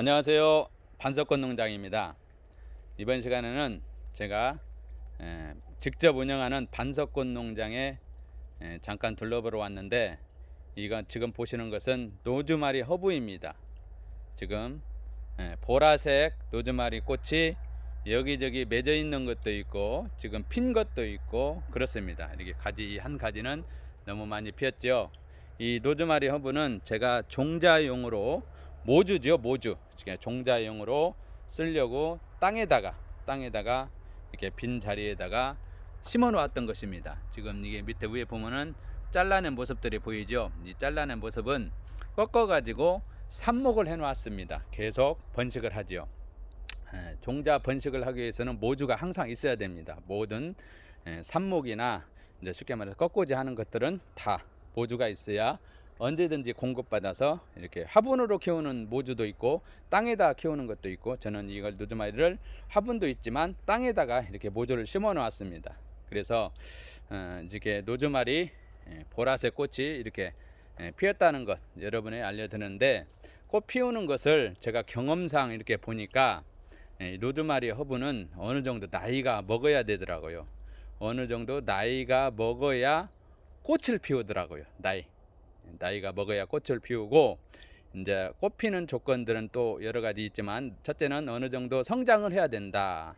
안녕하세요. 반석권 농장입니다. 이번 시간에는 제가 에, 직접 운영하는 반석권 농장에 에, 잠깐 둘러보러 왔는데 이건 지금 보시는 것은 노즈마리 허브입니다. 지금 에, 보라색 노즈마리 꽃이 여기저기 맺어 있는 것도 있고 지금 핀 것도 있고 그렇습니다. 이렇게 가지 한 가지는 너무 많이 피었죠. 이 노즈마리 허브는 제가 종자용으로 모주죠 모주. 종자용으로 쓰려고 땅에다가 땅에다가 이렇게 빈 자리에다가 심어 놓았던 것입니다. 지금 이게 밑에 위에 보면은 잘라낸 모습들이 보이죠? 이 잘라낸 모습은 꺾어 가지고 삽목을 해 놓았습니다. 계속 번식을 하지요. 에, 종자 번식을 하기 위해서는 모주가 항상 있어야 됩니다. 모든 에, 삽목이나 이제 쉽게 말해서 꺾고지 하는 것들은 다 모주가 있어야 언제든지 공급받아서 이렇게 화분으로 키우는 모주도 있고 땅에다 키우는 것도 있고 저는 이걸 누드마리를 화분도 있지만 땅에다가 이렇게 모주를 심어 놓았습니다. 그래서 어, 이렇게 노즈마리 예, 보라색 꽃이 이렇게 예, 피었다는 것 여러분에 알려드리는데 꽃 피우는 것을 제가 경험상 이렇게 보니까 예, 이 노즈마리 허브는 어느 정도 나이가 먹어야 되더라고요. 어느 정도 나이가 먹어야 꽃을 피우더라고요. 나이. 나이가 먹어야 꽃을 피우고 이제 꽃 피는 조건들은 또 여러 가지 있지만 첫째는 어느 정도 성장을 해야 된다.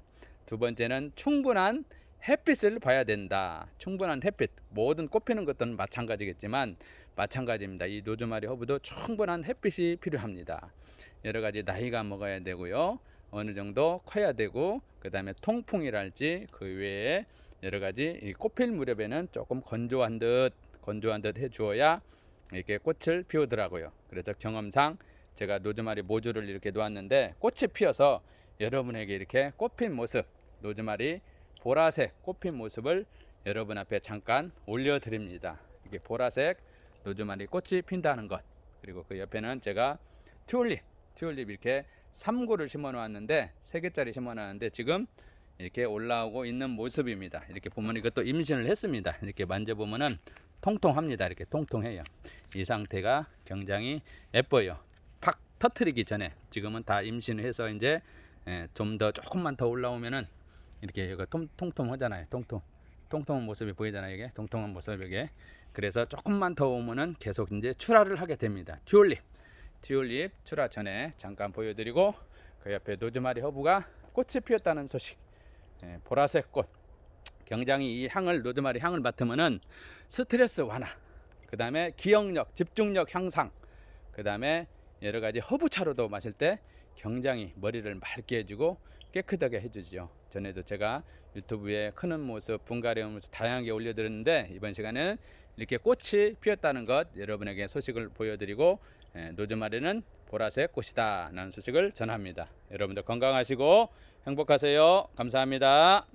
두 번째는 충분한 햇빛을 봐야 된다. 충분한 햇빛. 모든 꽃 피는 것들은 마찬가지겠지만 마찬가지입니다. 이 노즈마리 허브도 충분한 햇빛이 필요합니다. 여러 가지 나이가 먹어야 되고요. 어느 정도 커야 되고 그다음에 통풍이랄지 그 외에 여러 가지 이 꽃필 무렵에는 조금 건조한 듯 건조한 듯 해 주어야 이렇게 꽃을 피우더라고요. 그래서 경험상 제가 노즈마리 모주를 이렇게 놓았는데 꽃이 피어서 여러분에게 이렇게 꽃핀 모습, 노즈마리 보라색 꽃핀 모습을 여러분 앞에 잠깐 올려드립니다. 이게 보라색 노즈마리 꽃이 핀다는 것. 그리고 그 옆에는 제가 튤립, 튤립 이렇게 3구를 심어 놓았는데 3개짜리 심어 놨는데 지금 이렇게 올라오고 있는 모습입니다. 이렇게 보면 이것도 임신을 했습니다. 이렇게 만져보면은 통통합니다. 이렇게 통통해요. 이 상태가 굉장히 예뻐요. 팍 터트리기 전에 지금은 다 임신을 해서 이제 예, 좀더 조금만 더 올라오면은 이렇게 여기가 통, 통통하잖아요. 통통. 통통한 모습이 보이잖아요. 이게 통통한 모습 이게. 그래서 조금만 더 오면은 계속 이제 출하를 하게 됩니다. 튤립. 튤립 출하 전에 잠깐 보여드리고 그 옆에 노즈마리 허브가 꽃이 피었다는 소식. 예, 보라색 꽃. 굉장히 이 향을 노즈마리 향을 맡으면은 스트레스 완화, 그 다음에 기억력, 집중력 향상, 그 다음에 여러 가지 허브차로도 마실 때 굉장히 머리를 맑게 해주고 깨끗하게 해주지요. 전에도 제가 유튜브에 크는 모습, 분갈이 모습 다양하게 올려드렸는데 이번 시간에는 이렇게 꽃이 피었다는 것 여러분에게 소식을 보여드리고 예, 노즈마리는 보라색 꽃이다 라는 소식을 전합니다. 여러분들 건강하시고 행복하세요. 감사합니다.